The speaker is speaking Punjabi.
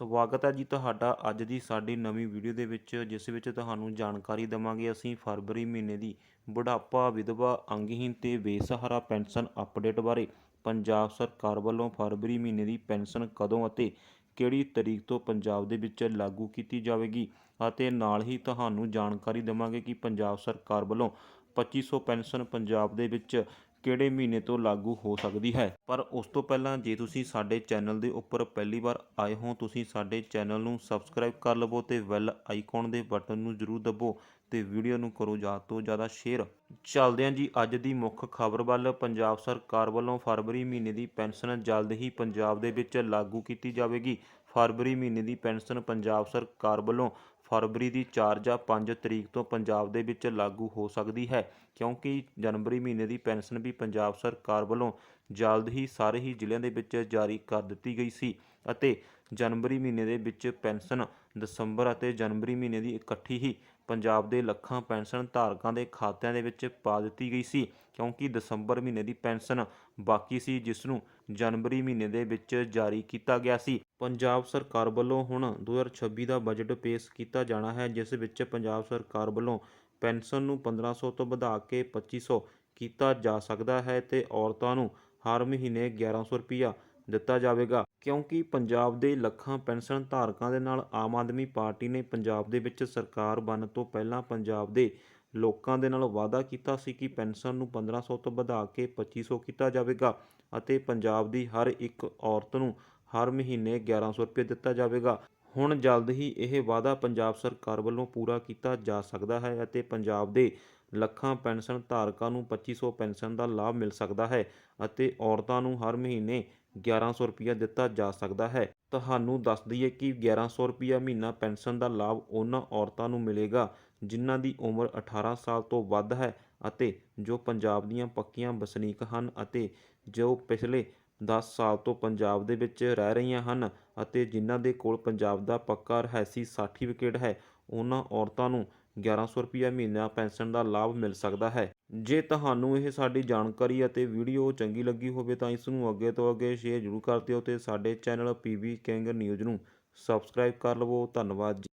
ਸਵਾਗਤ ਹੈ ਜੀ ਤੁਹਾਡਾ ਅੱਜ ਦੀ ਸਾਡੀ ਨਵੀਂ ਵੀਡੀਓ ਦੇ ਵਿੱਚ, ਜਿਸ ਵਿੱਚ ਤੁਹਾਨੂੰ ਜਾਣਕਾਰੀ ਦੇਵਾਂਗੇ ਅਸੀਂ ਫਰਵਰੀ ਮਹੀਨੇ ਦੀ ਬੁਢਾਪਾ ਵਿਧਵਾ ਅੰਗਹੀਨ ਤੇ ਬੇਸਹਾਰਾ ਪੈਨਸ਼ਨ ਅਪਡੇਟ ਬਾਰੇ। ਪੰਜਾਬ ਸਰਕਾਰ ਵੱਲੋਂ ਫਰਵਰੀ ਮਹੀਨੇ ਦੀ ਪੈਨਸ਼ਨ ਕਦੋਂ ਅਤੇ ਕਿਹੜੀ ਤਰੀਕ ਤੋਂ ਪੰਜਾਬ ਦੇ ਵਿੱਚ ਲਾਗੂ ਕੀਤੀ ਜਾਵੇਗੀ? ਅਤੇ ਨਾਲ ਹੀ ਤੁਹਾਨੂੰ ਜਾਣਕਾਰੀ ਦੇਵਾਂਗੇ ਕਿ ਪੰਜਾਬ ਸਰਕਾਰ ਵੱਲੋਂ 2500 ਪੈਨਸ਼ਨ ਪੰਜਾਬ ਦੇ ਵਿੱਚ ਕਿਹੜੇ ਮਹੀਨੇ ਤੋਂ ਲਾਗੂ ਹੋ ਸਕਦੀ ਹੈ? ਪਰ ਉਸ ਤੋਂ ਪਹਿਲਾਂ ਜੇ ਤੁਸੀਂ ਸਾਡੇ ਚੈਨਲ ਦੇ ਉੱਪਰ ਪਹਿਲੀ ਵਾਰ ਆਏ ਹੋ, ਤੁਸੀਂ ਸਾਡੇ ਚੈਨਲ ਨੂੰ ਸਬਸਕ੍ਰਾਈਬ ਕਰ ਲਵੋ ਤੇ ਬੈਲ ਆਈਕਨ ਦੇ ਬਟਨ ਨੂੰ ਜ਼ਰੂਰ ਦਬੋ ਤੇ ਵੀਡੀਓ ਨੂੰ ਕਰੋ ਜ਼ਿਆਦਾ ਤੋਂ ਜ਼ਿਆਦਾ ਸ਼ੇਅਰ। ਚੱਲਦੇ ਹਾਂ ਜੀ, ਅੱਜ ਦੀ ਮੁੱਖ ਖਬਰ ਵੱਲ। ਪੰਜਾਬ ਸਰਕਾਰ ਵੱਲੋਂ ਫਰਵਰੀ ਮਹੀਨੇ ਦੀ ਪੈਨਸ਼ਨ ਜਲਦ ਹੀ ਪੰਜਾਬ ਦੇ ਵਿੱਚ ਲਾਗੂ ਕੀਤੀ ਜਾਵੇਗੀ। ਫਰਵਰੀ ਮਹੀਨੇ ਦੀ ਪੈਨਸ਼ਨ ਪੰਜਾਬ ਸਰਕਾਰ ਵੱਲੋਂ ਫਰਵਰੀ ਦੀ 4 ਜਾਂ 5 ਤਰੀਕ ਤੋਂ ਪੰਜਾਬ ਦੇ ਵਿੱਚ ਲਾਗੂ ਹੋ ਸਕਦੀ ਹੈ, ਕਿਉਂਕਿ ਜਨਵਰੀ ਮਹੀਨੇ ਦੀ ਪੈਨਸ਼ਨ ਵੀ ਪੰਜਾਬ ਸਰਕਾਰ ਵੱਲੋਂ ਜਲਦ ਹੀ ਸਾਰੇ ਹੀ ਜ਼ਿਲ੍ਹਿਆਂ ਦੇ ਵਿੱਚ ਜਾਰੀ ਕਰ ਦਿੱਤੀ ਗਈ ਸੀ ਅਤੇ ਜਨਵਰੀ ਮਹੀਨੇ ਦੇ ਵਿੱਚ ਪੈਨਸ਼ਨ ਦਸੰਬਰ ਅਤੇ ਜਨਵਰੀ ਮਹੀਨੇ ਦੀ ਇਕੱਠੀ ਹੀ ਪੰਜਾਬ ਦੇ ਲੱਖਾਂ ਪੈਨਸ਼ਨ ਧਾਰਕਾਂ ਦੇ ਖਾਤਿਆਂ ਦੇ ਵਿੱਚ ਪਾ ਦਿੱਤੀ ਗਈ ਸੀ, ਕਿਉਂਕਿ ਦਸੰਬਰ ਮਹੀਨੇ ਦੀ ਪੈਨਸ਼ਨ ਬਾਕੀ ਸੀ, ਜਿਸ ਨੂੰ ਜਨਵਰੀ ਮਹੀਨੇ ਦੇ ਵਿੱਚ ਜਾਰੀ ਕੀਤਾ ਗਿਆ ਸੀ। ਪੰਜਾਬ ਸਰਕਾਰ ਵੱਲੋਂ ਹੁਣ 2026 ਦਾ ਬਜਟ ਪੇਸ਼ ਕੀਤਾ ਜਾਣਾ ਹੈ, ਜਿਸ ਵਿੱਚ ਪੰਜਾਬ ਸਰਕਾਰ ਵੱਲੋਂ ਪੈਨਸ਼ਨ ਨੂੰ 1500 ਤੋਂ ਵਧਾ ਕੇ 2500 ਕੀਤਾ ਜਾ ਸਕਦਾ ਹੈ ਤੇ ਔਰਤਾਂ ਨੂੰ ਹਰ ਮਹੀਨੇ 1100 ਰੁਪਇਆ ਦਿੱਤਾ ਜਾਵੇਗਾ। ਕਿਉਂਕਿ ਪੰਜਾਬ ਦੇ ਲੱਖਾਂ ਪੈਨਸ਼ਨ ਧਾਰਕਾਂ ਦੇ ਨਾਲ ਆਮ ਆਦਮੀ ਪਾਰਟੀ ਨੇ ਪੰਜਾਬ ਦੇ ਵਿੱਚ ਸਰਕਾਰ ਬਣਨ ਤੋਂ ਪਹਿਲਾਂ ਪੰਜਾਬ ਦੇ ਲੋਕਾਂ ਦੇ ਨਾਲ ਵਾਅਦਾ ਕੀਤਾ ਸੀ ਕਿ ਪੈਨਸ਼ਨ ਨੂੰ 1500 ਤੋਂ ਵਧਾ ਕੇ 2500 ਕੀਤਾ ਜਾਵੇਗਾ ਅਤੇ ਪੰਜਾਬ ਦੀ ਹਰ ਇੱਕ ਔਰਤ ਨੂੰ ਹਰ ਮਹੀਨੇ 1100 ਰੁਪਏ ਦਿੱਤਾ ਜਾਵੇਗਾ। ਹੁਣ ਜਲਦ ਹੀ ਇਹ ਵਾਅਦਾ ਪੰਜਾਬ ਸਰਕਾਰ ਵੱਲੋਂ ਪੂਰਾ ਕੀਤਾ ਜਾ ਸਕਦਾ ਹੈ ਅਤੇ ਪੰਜਾਬ ਦੇ ਲੱਖਾਂ ਪੈਨਸ਼ਨ ਧਾਰਕਾਂ ਨੂੰ 2500 ਪੈਨਸ਼ਨ ਦਾ ਲਾਭ ਮਿਲ ਸਕਦਾ ਹੈ ਅਤੇ ਔਰਤਾਂ ਨੂੰ ਹਰ ਮਹੀਨੇ 1100 ਰੁਪਇਆ ਦਿੱਤਾ ਜਾ ਸਕਦਾ ਹੈ। ਤੁਹਾਨੂੰ ਦੱਸ ਦਈਏ ਕਿ 1100 ਰੁਪਇਆ ਮਹੀਨਾ ਪੈਨਸ਼ਨ ਦਾ ਲਾਭ ਉਹਨਾਂ ਔਰਤਾਂ ਨੂੰ ਮਿਲੇਗਾ ਜਿਨ੍ਹਾਂ ਦੀ ਉਮਰ 18 ਸਾਲ ਤੋਂ ਵੱਧ ਹੈ ਅਤੇ ਜੋ ਪੰਜਾਬ ਦੀਆਂ ਪੱਕੀਆਂ ਵਸਨੀਕ ਹਨ ਅਤੇ ਜੋ ਪਿਛਲੇ 10 ਸਾਲ ਤੋਂ ਪੰਜਾਬ ਦੇ ਵਿੱਚ ਰਹਿ ਰਹੀਆਂ ਹਨ ਅਤੇ ਜਿਨ੍ਹਾਂ ਦੇ ਕੋਲ ਪੰਜਾਬ ਦਾ ਪੱਕਾ ਰਹਿਸੀ ਸਰਟੀਫਿਕੇਟ ਹੈ ਉਹਨਾਂ ਔਰਤਾਂ ਨੂੰ 1100 ਰੁਪਇਆ ਮਹੀਨਾ ਪੈਨਸ਼ਨ ਦਾ ਲਾਭ ਮਿਲ ਸਕਦਾ ਹੈ। ਜੇ ਤੁਹਾਨੂੰ ਇਹ ਸਾਡੀ ਜਾਣਕਾਰੀ ਅਤੇ ਵੀਡੀਓ ਚੰਗੀ ਲੱਗੀ ਹੋਵੇ ਤਾਂ ਇਸ ਨੂੰ ਅੱਗੇ ਤੋਂ ਅੱਗੇ ਸ਼ੇਅਰ ਜ਼ਰੂਰ ਕਰ ਦਿਓ ਤੇ ਸਾਡੇ ਚੈਨਲ ਪੀਬੀ ਕਿੰਗ ਨਿਊਜ਼ ਨੂੰ ਸਬਸਕ੍ਰਾਈਬ ਕਰ ਲਵੋ। ਧੰਨਵਾਦ ਜੀ।